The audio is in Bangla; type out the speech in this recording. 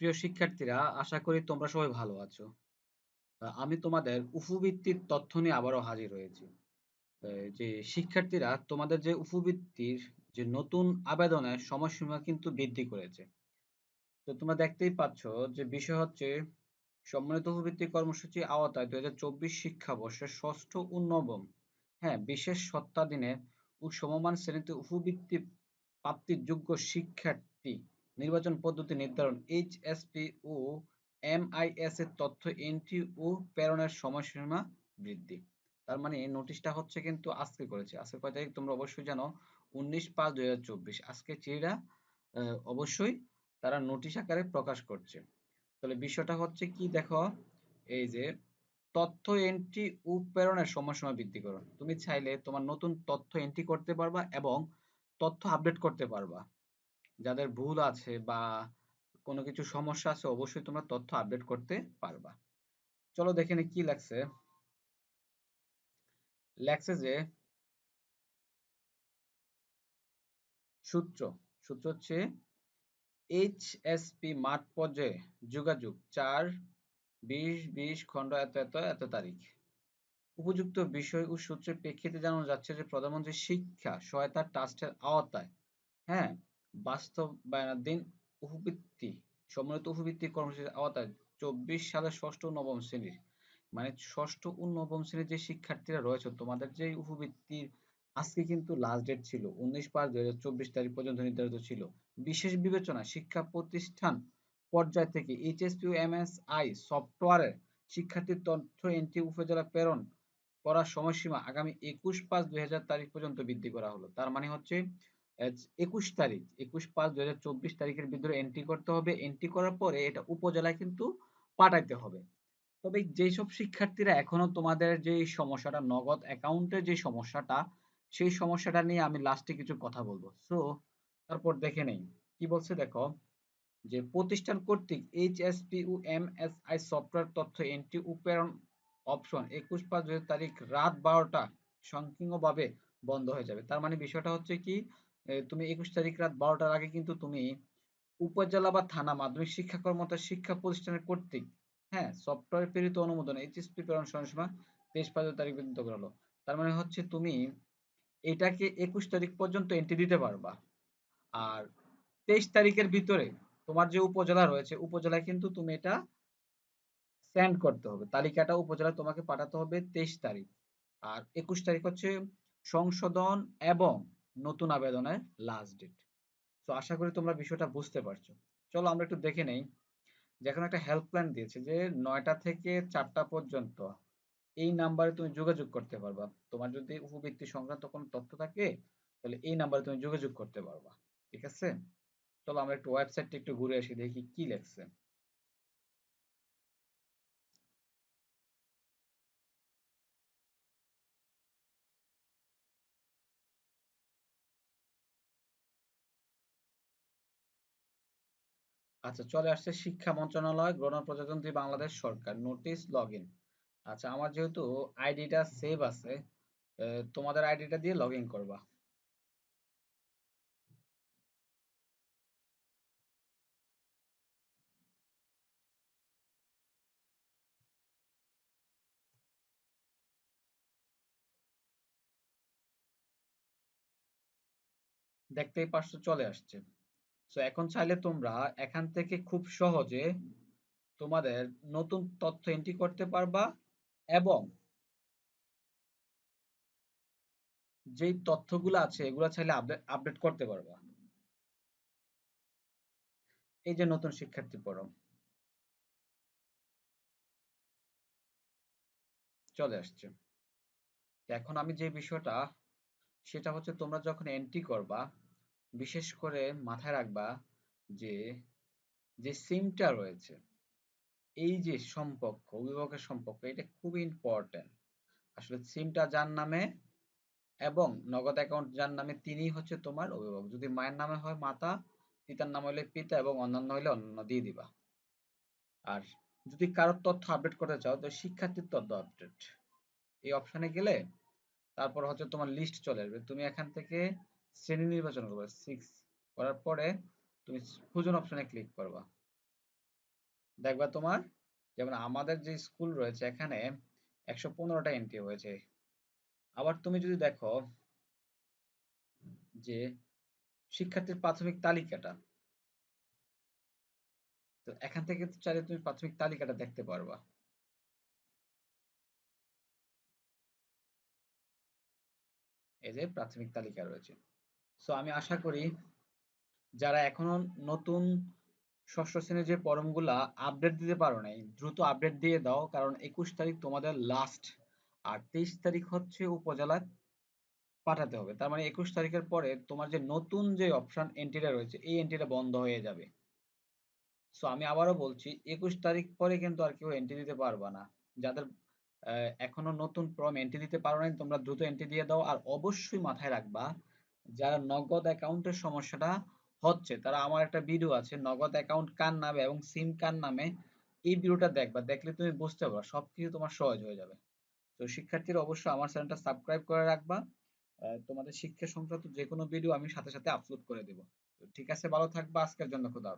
প্রিয় শিক্ষার্থীরা, আশা করি তোমরা সবাই ভালো আছো। আমি তোমাদের উপবৃত্তির তথ্য নিয়ে আবারও হাজির হয়েছি। যে শিক্ষার্থীরা, তোমাদের যে উপবৃত্তির যে নতুন আবেদনের সময়সীমা কিন্তু বৃদ্ধি করেছে। তো তোমরা দেখতেই পাচ্ছ যে বিষয় হচ্ছে, সম্মানিত উপবৃত্তি কর্মসূচি আওতায় দুই হাজার চব্বিশ শিক্ষাবর্ষের ষষ্ঠ ও নবম হ্যাঁ বিশেষ সত্তাদিনে ও সমমান শ্রেণীতে উপবৃত্তি প্রাপ্তির যোগ্য শিক্ষার্থী নির্বাচন পদ্ধতি নির্ধারণ এইচএসপি ও এমআইএস এর তথ্য এন্ট্রি ও প্রেরণের সময়সীমা বৃদ্ধি। তার মানে নোটিশটা হচ্ছে কিন্তু আজকে করেছে। আজকে কয় তারিখ তোমরা অবশ্যই জানো? উনিশ পাঁচ দুই হাজার চব্বিশ। আজকে চিঠিটা অবশ্যই তারা নোটিশ আকারে প্রকাশ করছে। তাহলে বিষয়টা হচ্ছে কি দেখো? এই যে তথ্য এন্ট্রি ও প্রেরণের সময়সীমা বৃদ্ধি করো। তুমি চাইলে তোমার নতুন তথ্য এন্ট্রি করতে পারবা এবং তথ্য আপডেট করতে পারবা। যাদের ভুল আছে বা কোনো কিছু সমস্যা আছে, অবশ্যই তোমরা তথ্য আপডেট করতে পারবা। চলো দেখে নি কি লাগছে লেখছে যে, সূত্র সূত্র হচ্ছে এইচএসপি মাঠ পর্যায়ে যোগাযোগ চার, বিশ বিশ, খণ্ড এত এত এত তারিখ। উপযুক্ত বিষয় ও সূত্রের প্রেক্ষিতে জানানো যাচ্ছে যে প্রধানমন্ত্রী শিক্ষা সহায়তা ট্রাস্টের আওতায়। হ্যাঁ বাস্তবায়নাধীন উপবৃত্তি, সম্মিলিত উপবৃত্তি কর্মসূচির আওতায় চব্বিশ সালের ষষ্ঠ নবম শ্রেণির মানে ষষ্ঠ ও নবম শ্রেণির যে শিক্ষার্থীরা রয়েছে, তোমাদের যে উপবৃত্তির আজকে কিন্তু লাস্ট ডেট ছিল, উনিশ পাঁচ দুই হাজার চব্বিশ তারিখ পর্যন্ত নির্ধারিত ছিল। বিশেষ বিবেচনা শিক্ষা প্রতিষ্ঠান পর্যায় থেকে এইচএসপি ও এমএসআই সফটওয়্যারের শিক্ষার্থীর তথ্য এন্ট্রি উপজেলা প্রেরণ করার সময়সীমা আগামী একুশ পাঁচ দুই হাজার তারিখ পর্যন্ত বৃদ্ধি করা হলো। তার মানে হচ্ছে একুশ তারিখ, একুশ পাঁচ দুই হাজার চব্বিশ তারিখের ভিতরে এন্ট্রি করতে হবে। এন্ট্রি করার পরে এটা উপজেলায় কিন্তু পাঠাইতে হবে। তবে যেসব শিক্ষার্থীরা এখনও তোমাদের যে সমস্যাটা, নগদ অ্যাকাউন্টের যে সমস্যাটা, সেই সমস্যাটা নিয়ে আমি লাস্টে কিছু কথা বলব। সো তারপর দেখে নেই। কি বলছে দেখো? যে প্রতিষ্ঠান কর্তৃক এইচএসপি ও এমএসআই সফটওয়্যার তথ্য এন্ট্রি ও প্রেরণ অপশন একুশ পাঁচ দুই তারিখ রাত বারোটা সংকীর্ণভাবে বন্ধ হয়ে যাবে। তার মানে বিষয়টা হচ্ছে কি? তুমি একুশ তারিখ রাত বারোটার আগে কিন্তু তুমি উপজেলা বা থানা মাধ্যমিক শিক্ষা কর্মকর্তা শিক্ষা প্রতিষ্ঠানের কর্তৃক হ্যাঁ সফটওয়্যার প্রেরিত অনুমোদন এইচএসপি প্রেরণ সময়সীমা তেইশ পাঁচ তারিখ পর্যন্ত করা তার মানে হচ্ছে তুমি এটাকে একুশ তারিখ পর্যন্ত এন্ট্রি দিতে পারবা। আর তেইশ তারিখের ভিতরে তোমার যে উপজেলা রয়েছে, উপজেলায় কিন্তু তুমি এটা সেন্ড করতে হবে। তালিকাটা উপজেলা তোমাকে পাঠাতে হবে তেইশ তারিখ। আর একুশ তারিখ হচ্ছে সংশোধন এবং নতুন আবেদনের লাস্ট ডেট তো আশা করি তোমরা বিষয়টা বুঝতে পারছ। চলো আমরা একটু দেখে নেই। যেখানে একটা হেল্পলাইন দিয়েছে যে নয়টা থেকে চারটা পর্যন্ত এই নাম্বারে তুমি যোগাযোগ করতে পারবা। তোমার যদি উপবৃত্তি সংক্রান্ত কোনো তথ্য থাকে, তাহলে এই নাম্বারে তুমি যোগাযোগ করতে পারবা। ঠিক আছে? চলো আমরা একটু ওয়েবসাইটটা একটু ঘুরে আসি, দেখি কি লেখছে। আচ্ছা চলে আসছে শিক্ষা মন্ত্রণালয় গণপ্রজাতন্ত্রী বাংলাদেশ সরকার, নোটিশ লগ ইন আচ্ছা আমার যেহেতু আইডিটা সেভ আছে তোমাদের আইডিটা দিয়ে লগ ইন করবা। দেখতেই পারছ, চলে আসছে। সো এখন চাইলে তোমরা এখান থেকে খুব সহজে তোমাদের নতুন তথ্য এন্ট্রি করতে পারবা এবং যেই তথ্যগুলো আছে, এগুলো চাইলে আপডেট করতে পারবা। এই যে নতুন শিক্ষার্থী পড়ো। চলে আসছে। এখন আমি যে বিষয়টা, সেটা হচ্ছে তোমরা যখন এন্ট্রি করবা বিশেষ করে মাথায় রাখবা যে যে সিমটা রয়েছে, এই যে সম্পর্ক, অভিভাবকের সম্পর্ক, এটা খুব ইম্পর্টেন্ট আসলে সিমটা যার নামে এবং নগদ অ্যাকাউন্ট যার নামে তিনি হচ্ছে তোমার অভিভাবক। যদি মায়ের নামে হয় মাতা, পিতার নাম হলে পিতা এবং অন্যান্য হলে অন্যান্য দিয়ে দিবা। আর যদি কারোর তথ্য আপডেট করতে চাও, তো শিক্ষার্থীর তথ্য আপডেট এই অপশনে গেলে তারপর হচ্ছে তোমার লিস্ট চলে আসবে। তুমি এখান থেকে শ্রেণি নির্বাচন করবে সিক্স করার পরে তুমি খুঁজন অপশনে ক্লিক করবা। দেখবা তোমার, যেমন আমাদের যে স্কুল রয়েছে এখানে একশো পনেরোটা এন্ট্রি হয়েছে। আবার তুমি যদি দেখো যে শিক্ষার্থীর প্রাথমিক তালিকাটা, তো এখান থেকে চাইলে তুমি প্রাথমিক তালিকাটা দেখতে পারবা। এই যে প্রাথমিক তালিকা রয়েছে। সো আমি আশা করি যারা এখনও নতুন ষষ্ঠ শ্রেণির যে পরমগুলা আপডেট দিতে পারো নাই, দ্রুত আপডেট দিয়ে দাও, কারণ একুশ তারিখ তোমাদের লাস্ট আর তেইশ তারিখ হচ্ছে উপজেলায় পাঠাতে হবে। তার মানে একুশ তারিখের পরে তোমার যে নতুন যে অপশন এন্ট্রিটা রয়েছে, এই এন্ট্রিটা বন্ধ হয়ে যাবে। সো আমি আবারও বলছি, একুশ তারিখ পরে কিন্তু আর কেউ এন্ট্রি দিতে পারবা না। যাদের এখনও নতুন ফর্ম এন্ট্রি দিতে পারো নাই, তোমরা দ্রুত এন্ট্রি দিয়ে দাও, আর অবশ্যই মাথায় রাখবা যারা নগদ অ্যাকাউন্টের সমস্যাটা হচ্ছে, তারা আমার একটা ভিডিও আছে, নগদ অ্যাকাউন্ট কার নামে এবং সিম কার নামে, এই ভিডিওটা দেখবা, দেখলে তুমি বুঝতে পারবা, সবকিছু তোমার সহজ হয়ে যাবে। তো শিক্ষার্থীরা অবশ্যই আমার চ্যানেলটা সাবস্ক্রাইব করে রাখবা তোমাদের শিক্ষা সংক্রান্ত যে কোনো ভিডিও আমি সাথে সাথে আপলোড করে দেব। ঠিক আছে, ভালো থাকবা, আজকের জন্য খোদা